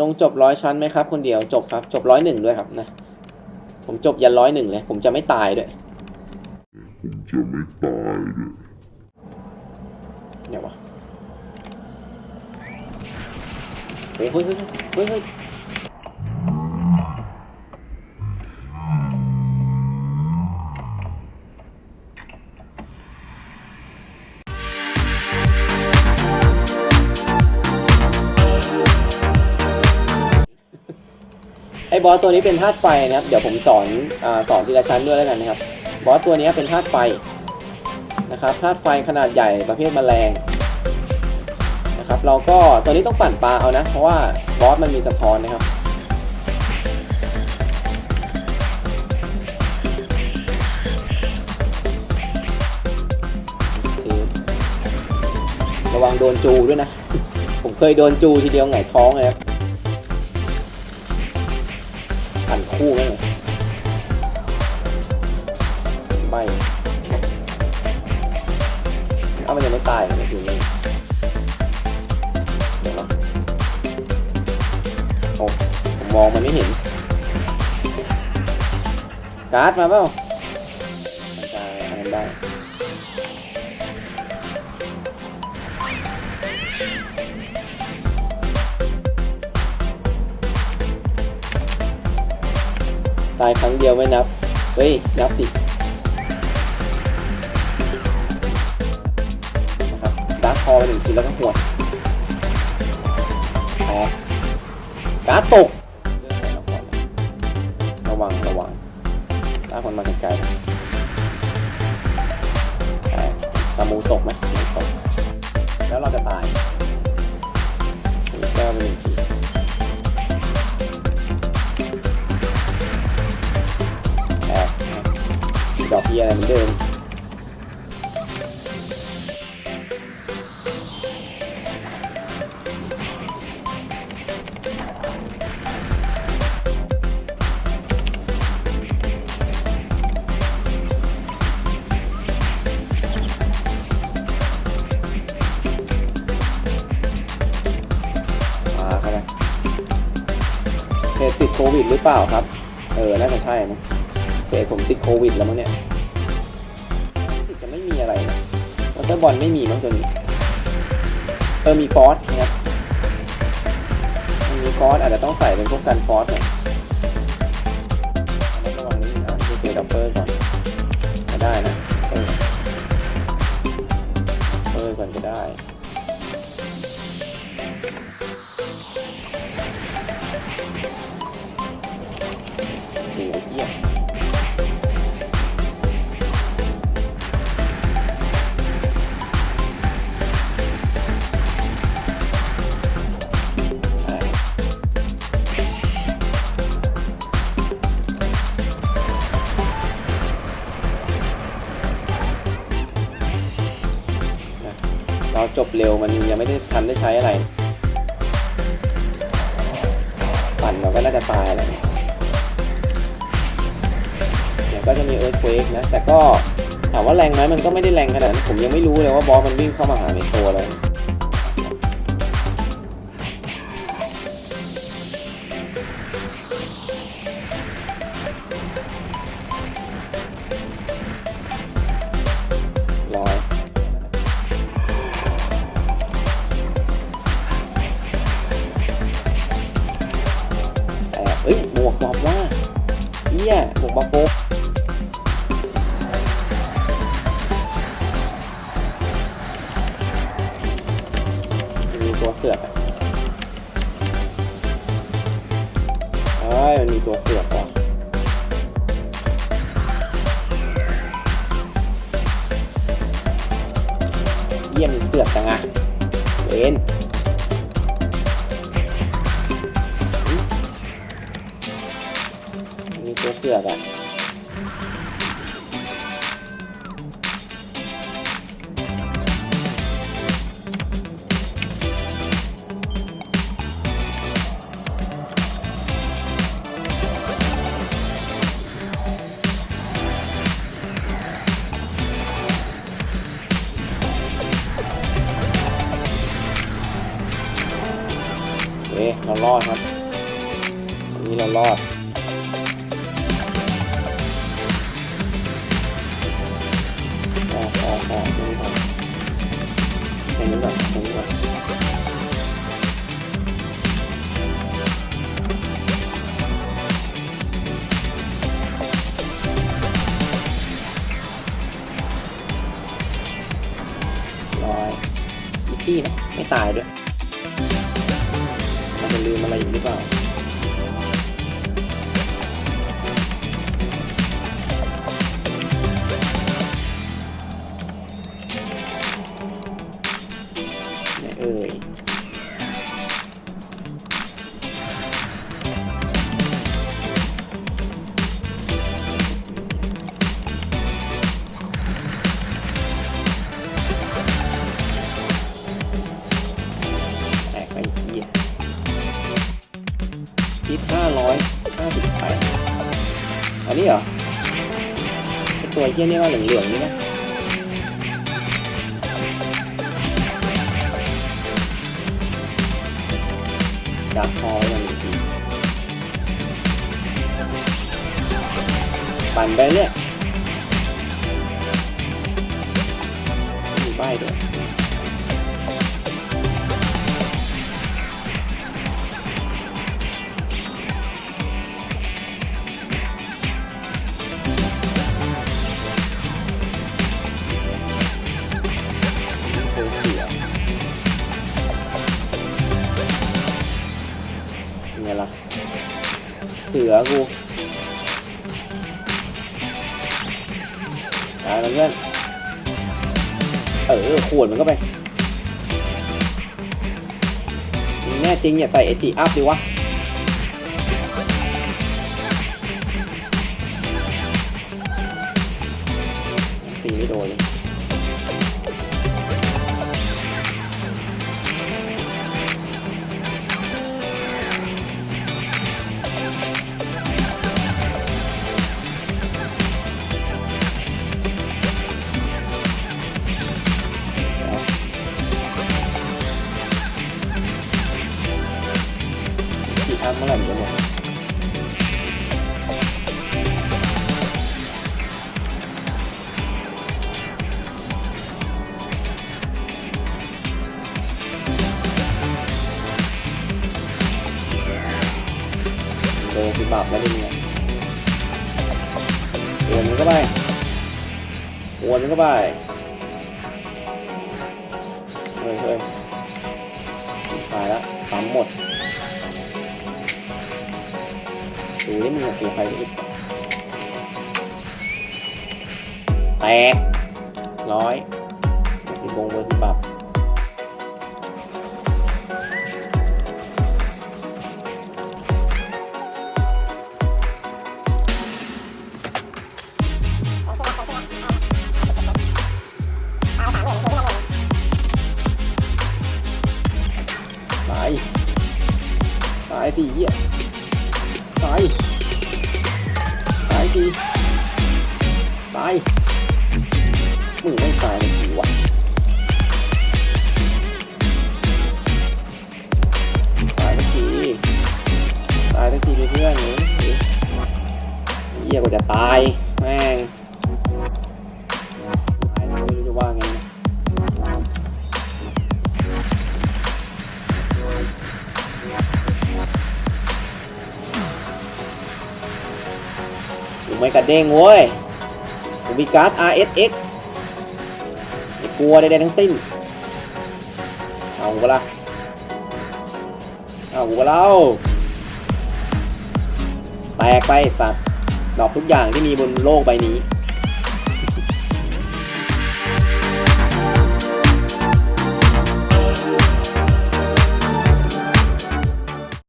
ลงจบร้อยชั้นไหมครับคนเดียวจบครับ จบร้อยหนึ่งด้วยครับนะ ผมจบยันร้อยหนึ่งเลย ผมจะไม่ตายด้วย ผมจะไม่ตายด้วยเดี๋ยววะเฮ้ยเฮ้ยเฮ้ยเฮ้ย บอสตัวนี้เป็นธาตุไฟนะครับ เดี๋ยวผมสอนอาสอนทีละชั้นด้วยแล้วกันนะครับ บอสตัวนี้เป็นธาตุไฟนะครับ ธาตุไฟขนาดใหญ่ประเภทแมลงนะครับ เราก็ตัวนี้ต้องปั่นปลาเอานะ เพราะว่าบอสมันมีสะท้อนนะครับ ระวังโดนจูด้วยนะ ผมเคยโดนจูทีเดียวไงท้องเลยครับ คู่ไหมไม่เอามันยังไม่ตายนอยู่นี่เดี๋ยวนะโอ้ผมมองมันไม่เห็น การ์ดมาเปล่า ตายครั้งเดียวไม่นับ เฮ้ย นับสินะครับดาร์คคอไปหนึ่งทีแล้วก็หัวแพ้การตกระวังระวังลากมันมาไกลๆตามูตกไหมตกแล้วเราจะตายแก้วไปหนึ่ง ดอกเบี้ยเหมือนเดิมติดโควิดหรือเปล่าครับ เออ น่าจะใช่นะ เพจผมติดโควิดแล้วมั้งเนี่ยรู้สึกจะไม่มีอะไรนะวอเตอร์บอลไม่มีมั้งตัวนี้ เออมีฟอสนะครับมีฟอสอาจจะต้องใส่เป็นพวกกันฟอสหน่อยระวังนิดนึงอะดูเจดับเบิลก่อนก็ได้นะเออเออก่อนก็ได้ จบเร็วมันยังไม่ได้ทันได้ใช้อะไร ปั่นเราก็น่าจะตายอะไรเดี๋ยวก็จะมีเอิร์ธเควกนะ แต่ก็ถามว่าแรงไหมมันก็ไม่ได้แรงขนาดนั้นผมยังไม่รู้เลยว่าบอสมันวิ่งเข้ามาหาในตัวเลย ตัวเสือกเอ้ยมันมีตัวเสือกว่ะเยี่ยมเสือกจังอะเวนมีตัวเสือกอะ อีกที่นะ ไม่ตายด้วยมันจะลืมอะไรอยู่หรือเปล่าไหนเอ่ย อันนี้เหรอตัวเฮี้ยนี่ว่าเหลืองๆนี่นะดักคอไว้ก่อนหนึ่งทีปั่นไปเนี่ยมีป้ายด้วย เสือกูตายแล้วเพื่อนเออขวดมันก็ไป แน่จริงอย่าใส่เอจีอัพดิวะ มื่อไหร่มันจะหมดโดนสิบบาทแล้วดิเนี่ยโอนมันก็ไปโอนมันก็ไปเฮ้ยเฮ้ยตายแล้วปั๊มหมด ดูนี่มันตีใครอีกแตกร้อยสิบงเบอร์สิบบับ มึงไม่ตายเลยสิวะตายสักทีตายสักทีเพื่อนหนูเหี้ยกว่าจะตาย แม่งตายไม่รู้จะว่าไงนะกูไม่กระเด้งเว้ยกูมีการ์ด RSX กลัวใดๆทั้งสิ้น เอากูละเอากูเล่าแตกไปสัตว์ดอกทุกอย่างที่มีบนโลกใบนี้